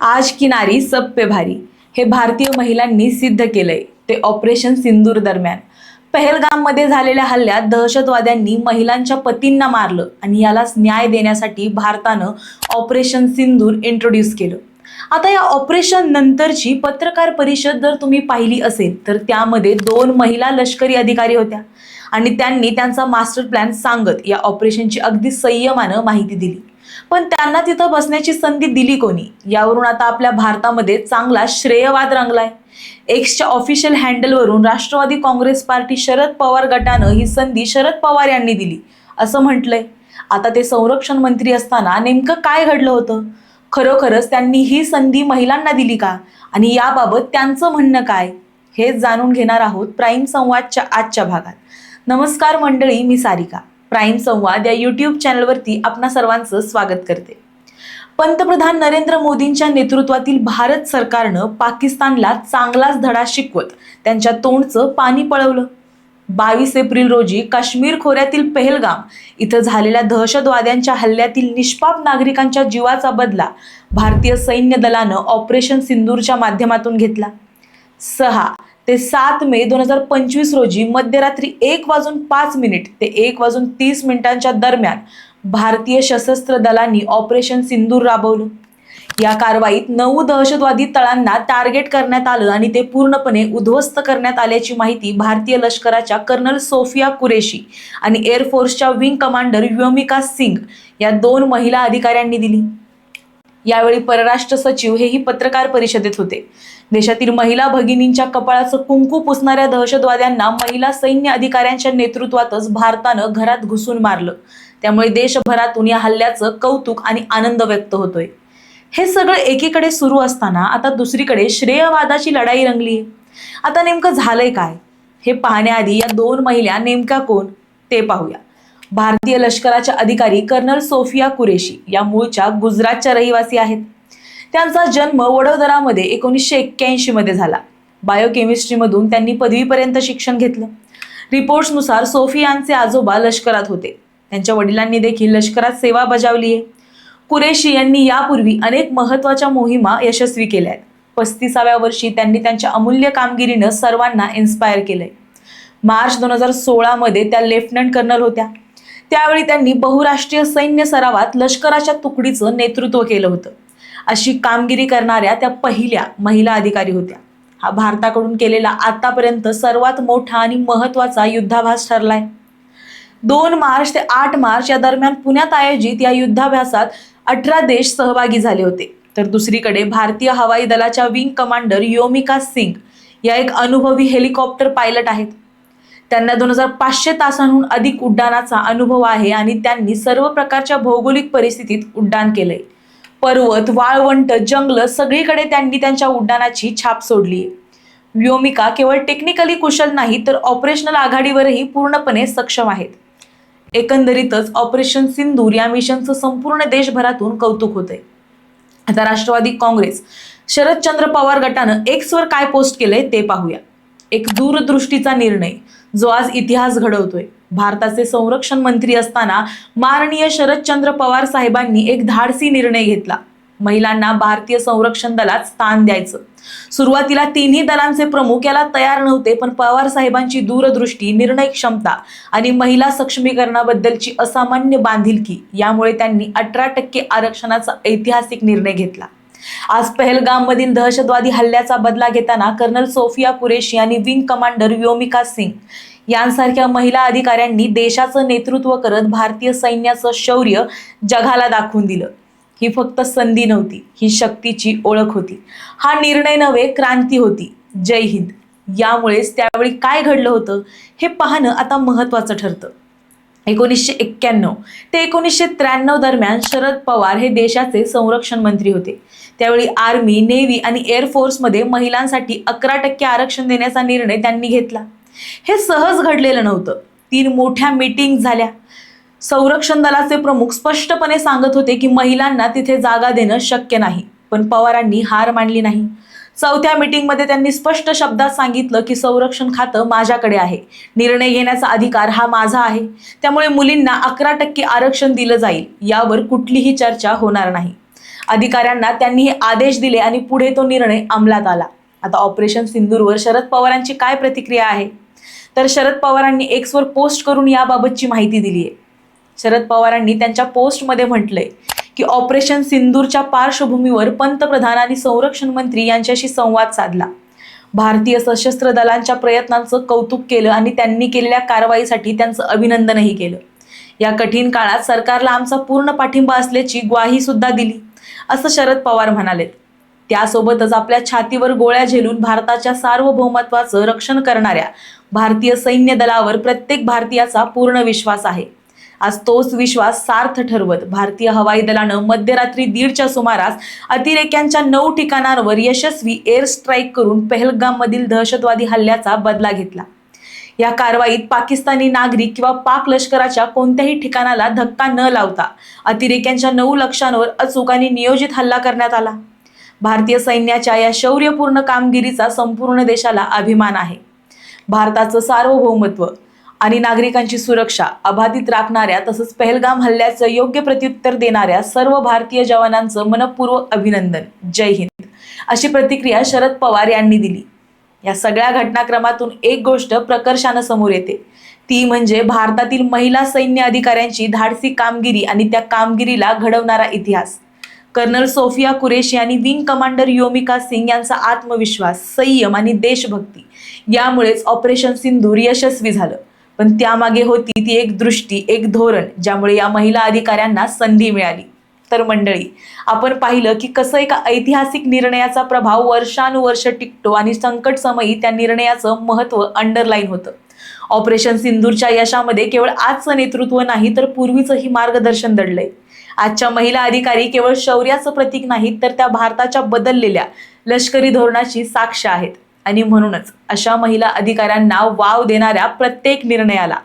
आज किनारी सब पे भारी. हे भारतीय महिलांनी सिद्ध केलंय. ते ऑपरेशन सिंदूर दरम्यान. पहलगाममध्ये झालेल्या हल्ल्यात दहशतवाद्यांनी महिलांच्या पतींना मारलं आणि यालाच न्याय देण्यासाठी भारतानं ऑपरेशन सिंदूर इंट्रोड्यूस केलं. आता या ऑपरेशन नंतरची पत्रकार परिषद जर तुम्ही पाहिली असेल तर त्यामध्ये दोन महिला लष्करी अधिकारी होत्या आणि त्यांनी त्यांचा मास्टर प्लॅन सांगत या ऑपरेशनची अगदी संयमानं माहिती दिली. पण त्यांना तिथं बसण्याची संधी दिली कोणी? यावरून आता आपल्या भारतामध्ये चांगला श्रेयवाद रंगलाय. एक्सच्या ऑफिशियल हँडलवरून राष्ट्रवादी काँग्रेस पार्टी शरद पवार गटानं ही संधी शरद पवार यांनी दिली. असं म्हटलंय. आता ते संरक्षण मंत्री असताना नेमकं काय घडलं होतं? खरोखरच त्यांनी ही संधी महिलांना दिली का? आणि याबाबत त्यांचं म्हणणं काय? हेच जाणून घेणार आहोत प्राईम संवादच्या आजच्या भागात. नमस्कार मंडळी मी सारिका. प्राईम संवाद या यूट्यूब चॅनलवरती आपणा सर्वांचं स्वागत करते. पंतप्रधान नरेंद्र मोदींच्या नेतृत्वातील भारत सरकारनं पाकिस्तानला चांगलाच धडा शिकवत त्यांच्या तोंडचं पाणी पळवलं. बावीस एप्रिल रोजी काश्मीर खोऱ्यातील पहलगाम इथं झालेल्या दहशतवाद्यांच्या हल्ल्यातील निष्पाप नागरिकांच्या जीवाचा बदला भारतीय सैन्य दलानं ऑपरेशन सिंदूरच्या माध्यमातून घेतला. सहा ते सात मे दोन हजार पंचवीस रोजी मध्यरात्री एक वाजून पाच मिनिट ते एक वाजून तीस मिनिटांच्या दरम्यान भारतीय सशस्त्र दलांनी ऑपरेशन सिंदूर राबवलं. या कारवाईत नऊ दहशतवादी तळांना टार्गेट करण्यात आलं आणि ते पूर्णपणे उद्ध्वस्त करण्यात आल्याची माहिती भारतीय लष्कराच्या कर्नल सोफिया कुरेशी आणि एअरफोर्सच्या विंग कमांडर व्योमिका सिंग या दोन महिला अधिकाऱ्यांनी दिली. यावेळी परराष्ट्र सचिव हेही पत्रकार परिषदेत होते. देशातील महिला भगिनींच्या कपाळाचं कुंकू पुसणाऱ्या दहशतवाद्यांना महिला सैन्य अधिकाऱ्यांच्या नेतृत्वातच भारतानं घरात घुसून मारलं. त्यामुळे देशभरातून या हल्ल्याचं कौतुक आणि आनंद व्यक्त होतोय. हे सगळं एकीकडे सुरू असताना आता दुसरीकडे श्रेयवादाची लढाई रंगली आता नेमकं झालंय काय? हे पाहण्याआधी या दोन महिला नेमक्या कोण? ते पाहूया. भारतीय लष्कराच्या अधिकारी कर्नल सोफिया कुरेशी या मूळच्या गुजरातच्या रहिवासी आहेत. त्यांचा जन्म वडोदरामध्ये एकोणीसशे एक्क्याऐंशी मध्ये झाला. बायोकेमिस्ट्रीमधून त्यांनी पदवीपर्यंत शिक्षण घेतलं. रिपोर्ट्सनुसार सोफियांचे आजोबा लष्करात होते. त्यांच्या वडिलांनी देखील लष्करात सेवा बजावली आहे. कुरेशी यांनी यापूर्वी अनेक महत्त्वाच्या मोहिमा यशस्वी केल्या आहेत. पस्तीसाव्या वर्षी त्यांनी त्यांच्या अमूल्य कामगिरीनं सर्वांना इन्स्पायर केलंय. मार्च दोन हजार सोळामध्ये त्या लेफ्टनंट कर्नल होत्या. त्यावेळी त्यांनी बहुराष्ट्रीय सैन्य सरावात लष्कराच्या तुकडीचं नेतृत्व केलं होतं. अशी कामगिरी करणाऱ्या त्या पहिल्या महिला अधिकारी होत्या. हा भारताकडून केलेला आतापर्यंत सर्वात मोठा आणि महत्त्वाचा युद्धाभास ठरलाय. दोन मार्च ते आठ मार्च या दरम्यान पुण्यात आयोजित या युद्धाभ्यासात अठरा देश सहभागी झाले होते. तर दुसरीकडे भारतीय हवाई दलाच्या विंग कमांडर योमिका सिंग या एक अनुभवी हेलिकॉप्टर पायलट आहेत. त्यांना दोन हजार पाचशे तासांहून अधिक उड्डाणाचा अनुभव आहे आणि त्यांनी सर्व प्रकारच्या भौगोलिक परिस्थितीत उड्डाण केलंय. पर्वत वाळवंट जंगल सगळीकडे त्यांनी त्यांच्या उड्डाणाची छाप सोडली व्योमिका केवळ टेक्निकली कुशल नाही तर ऑपरेशनल आघाडीवरही पूर्णपणे सक्षम आहेत. एकंदरीतच ऑपरेशन सिंदूर या मिशनचं संपूर्ण देशभरातून कौतुक होते आता राष्ट्रवादी काँग्रेस शरदचंद्र पवार गटानं एक्सवर काय पोस्ट केलंय ते पाहूया. एक दूरदृष्टीचा निर्णय जो आज इतिहास घडवतोय. भारताचे संरक्षण मंत्री असताना माननीय शरदचंद्र पवार साहेबांनी एक धाडसी निर्णय घेतला. महिलांना भारतीय संरक्षण दलात स्थान द्यायचं. सुरुवातीला तिन्ही दलांचे प्रमुख याला तयार नव्हते पण पवार साहेबांची दूरदृष्टी निर्णय क्षमता आणि महिला सक्षमीकरणाबद्दलची असामान्य बांधिलकी यामुळे त्यांनी अठरा टक्के आरक्षणाचा ऐतिहासिक निर्णय घेतला. आज पहलगाममधील दहशतवादी हल्ल्याचा बदला घेताना कर्नल सोफिया कुरेशी आणि विंग कमांडर व्योमिका सिंग यांसारख्या महिला अधिकाऱ्यांनी देशाचं नेतृत्व करत भारतीय सैन्याचं शौर्य जगाला दाखवून दिलं. ही फक्त संधी नव्हती ही शक्तीची ओळख होती. हा निर्णय नव्हे क्रांती होती. जय हिंद. यामुळेच त्यावेळी काय घडलं होतं हे पाहणं आता महत्त्वाचं ठरतं. एकोणीसशे एक्क्याण्णव. ते एकोणीसशे त्र्याण्णव दरम्यान शरद पवार हे देशाचे संरक्षण मंत्री होते. त्यावेळी आर्मी नेव्ही आणि एअरफोर्समध्ये महिलांसाठी अकरा टक्के आरक्षण देण्याचा निर्णय त्यांनी घेतला. हे सहज घडलेलं नव्हतं. तीन मोठ्या मीटिंग झाल्या. संरक्षण दलाचे प्रमुख स्पष्टपणे सांगत होते की महिलांना तिथे जागा देणं शक्य नाही पण पवारांनी हार मानली नाही. चौथ्या मीटिंगमध्ये त्यांनी स्पष्ट शब्दात सांगितलं की संरक्षण खातं माझ्याकडे आहे. निर्णय घेण्याचा अधिकार हा माझा आहे. त्यामुळे मुलींना अकरा टक्के आरक्षण दिलं जाईल. यावर कुठलीही चर्चा होणार नाही. अधिकाऱ्यांना त्यांनी हे आदेश दिले आणि पुढे तो निर्णय अंमलात आला. आता ऑपरेशन सिंदूरवर शरद पवारांची काय प्रतिक्रिया आहे? तर शरद पवारांनी एक्सवर पोस्ट करून याबाबतची माहिती दिली आहे शरद पवारांनी त्यांच्या पोस्टमध्ये म्हटलंय की ऑपरेशन सिंदूरच्या पार्श्वभूमीवर पंतप्रधान आणि संरक्षण मंत्री यांच्याशी संवाद साधला. भारतीय सशस्त्र दलांच्या प्रयत्नांचं कौतुक केलं आणि त्यांनी केलेल्या कारवाईसाठी त्यांचं अभिनंदनही केलं. या कठीण काळात सरकारला आमचा पूर्ण पाठिंबा असल्याची ग्वाही सुद्धा दिली असं शरद पवार म्हणालेत. त्यासोबतच आपल्या छातीवर गोळ्या झेलून भारताच्या सार्वभौमत्वाचं रक्षण करणाऱ्या भारतीय सैन्य दलावर प्रत्येक भारतीयाचा पूर्ण विश्वास आहे. आज तोच विश्वास सार्थ ठरवत भारतीय हवाई दलानं मध्यरात्री दीडच्या सुमारास अतिरेक्यांच्या नऊ ठिकाणांवर यशस्वी एअर स्ट्राईक करून पहलगाममधील दहशतवादी हल्ल्याचा बदला घेतला. या कारवाईत पाकिस्तानी नागरिक किंवा पाक लष्कराच्या कोणत्याही ठिकाणाला धक्का न लावता अतिरेक्यांच्या नऊ लक्षांवर अचूक आणि नियोजित हल्ला करण्यात आला. भारतीय सैन्याच्या या शौर्यपूर्ण कामगिरीचा संपूर्ण देशाला अभिमान आहे. भारताचं सार्वभौमत्व आणि नागरिकांची सुरक्षा अबाधित राखणाऱ्या तसंच पहलगाम हल्ल्याचं योग्य प्रत्युत्तर देणाऱ्या सर्व भारतीय जवानांचं मनपूर्वक अभिनंदन. जय हिंद. अशी प्रतिक्रिया शरद पवार यांनी दिली. या सगळ्या घटनाक्रमातून एक गोष्ट प्रकर्षानं समोर येते. ती म्हणजे भारतातील महिला सैन्य अधिकाऱ्यांची धाडसी कामगिरी आणि त्या कामगिरीला घडवणारा इतिहास. कर्नल सोफिया कुरेशी आणि विंग कमांडर योमिका सिंग यांचा आत्मविश्वास संयम आणि देशभक्ती यामुळेच ऑपरेशन सिंधूर यशस्वी झालं. पण त्यामागे होती ती एक दृष्टी एक धोरण ज्यामुळे या महिला अधिकाऱ्यांना संधी मिळाली. तर मंडळी आपण पाहिलं की कसं एका ऐतिहासिक निर्णयाचा प्रभाव वर्षानुवर्ष टिकतो आणि संकट समयी त्या निर्णयाचं महत्त्व अंडरलाईन होतं. ऑपरेशन सिंदूरच्या यशामध्ये केवळ आजचं नेतृत्व नाही तर पूर्वीचंही मार्गदर्शन दडलंय. आजच्या महिला अधिकारी केवळ शौर्याचं प्रतीक नाहीत तर त्या भारताच्या बदललेल्या लष्करी धोरणाची साक्ष आहेत. आणि म्हणूनच अशा महिला अधिकाऱ्यांना वाव देणाऱ्या प्रत्येक निर्णयाला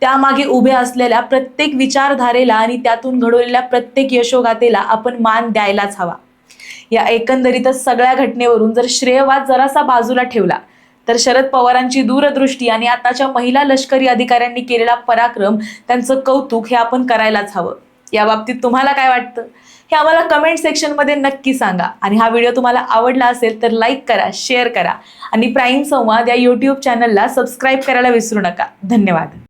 त्यामागे उभ्या असलेल्या प्रत्येक विचारधारेला आणि त्यातून घडवलेल्या प्रत्येक यशोगाथेला आपण मान द्यायलाच हवा. या एकंदरीतच सगळ्या घटनेवरून जर श्रेयवाद जरासा बाजूला ठेवला तर शरद पवारांची दूरदृष्टी आणि आताच्या महिला लष्करी अधिकाऱ्यांनी केलेला पराक्रम त्यांचं कौतुक हे आपण करायलाच हवं. या बाबतीत तुम्हाला काय वाटतं? हे आम्हाला कमेंट सेक्शनमध्ये नक्की सांगा. आणि हा व्हिडिओ तुम्हाला आवडला असेल तर लाईक करा शेअर करा. आणि प्राईम संवाद या यूट्यूब चॅनलला सबस्क्राईब करायला विसरू नका. धन्यवाद.